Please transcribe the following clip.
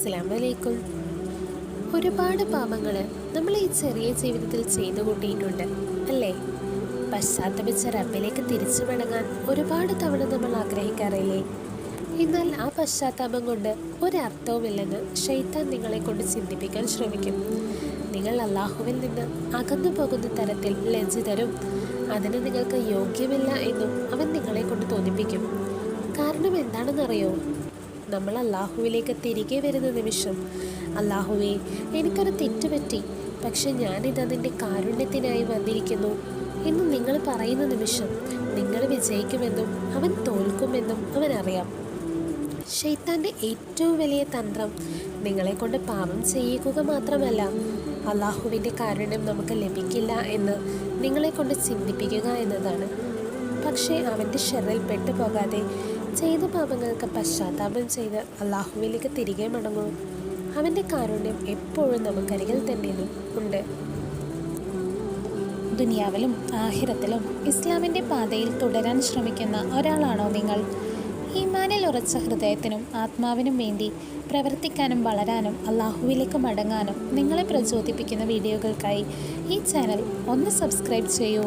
അസ്സലാമലൈക്കും. ഒരുപാട് പാപങ്ങൾ നമ്മൾ ഈ ചെറിയ ജീവിതത്തിൽ ചെയ്തു കൂട്ടിയിട്ടുണ്ട് അല്ലേ? പശ്ചാത്തപിച്ച റബ്ബിലേക്ക് തിരിച്ചു മടങ്ങാൻ ഒരുപാട് തവണ നമ്മൾ ആഗ്രഹിക്കാറില്ലേ? എന്നാൽ ആ പശ്ചാത്താപം കൊണ്ട് ഒരർത്ഥവുമില്ലെന്ന് ഷെയ്ത്താൻ നിങ്ങളെ കൊണ്ട് ചിന്തിപ്പിക്കാൻ ശ്രമിക്കും. നിങ്ങൾ അള്ളാഹുവിൽ നിന്ന് അകന്നു പോകുന്ന തരത്തിൽ ലജ്ജിതരും അതിന് നിങ്ങൾക്ക് യോഗ്യമില്ല എന്നും അവൻ നിങ്ങളെ കൊണ്ട് തോന്നിപ്പിക്കും. കാരണം എന്താണെന്നറിയോ? നമ്മൾ അള്ളാഹുവിലേക്ക് തിരികെ വരുന്ന നിമിഷം. അള്ളാഹുവേ എനിക്കൊരു തെറ്റ് പറ്റി. പക്ഷെ ഞാനിത് അതിന്റെ കാരുണ്യത്തിനായി വന്നിരിക്കുന്നു. എന്ന് നിങ്ങൾ പറയുന്ന നിമിഷം നിങ്ങൾ വിജയിക്കുമെന്നും അവൻ തോൽക്കുമെന്നും അവൻ അറിയാം ഷെയ്ത്താന്റെ ഏറ്റവും വലിയ തന്ത്രം നിങ്ങളെ കൊണ്ട് പാപം ചെയ്യിക്കുക മാത്രമല്ല അള്ളാഹുവിന്റെ കാരുണ്യം നമുക്ക് ലഭിക്കില്ല എന്ന് നിങ്ങളെ കൊണ്ട് ചിന്തിപ്പിക്കുക എന്നതാണ്. പക്ഷേ അവന്റെ ഷെറിൽ പെട്ടുപോകാതെ ചെയ്ത പാപങ്ങൾക്ക് പശ്ചാത്താപം ചെയ്ത് അള്ളാഹുവിലേക്ക് തിരികെ മടങ്ങും. അവന്റെ കാരുണ്യം എപ്പോഴും നമുക്കരികിൽ തന്നെ ഉണ്ട്. ദുനിയാവിലും ആഹിരത്തിലും ഇസ്ലാമിന്റെ പാതയിൽ തുടരാൻ ശ്രമിക്കുന്ന ഒരാളാണോ നിങ്ങൾ? ഈമാനിൽ ഉറച്ച ഹൃദയത്തിനും ആത്മാവിനും വേണ്ടി പ്രവർത്തിക്കാനും വളരാനും അള്ളാഹുവിലേക്ക് മടങ്ങാനും നിങ്ങളെ പ്രചോദിപ്പിക്കുന്ന വീഡിയോകൾക്കായി ഈ ചാനൽ ഒന്ന് സബ്സ്ക്രൈബ് ചെയ്യൂ.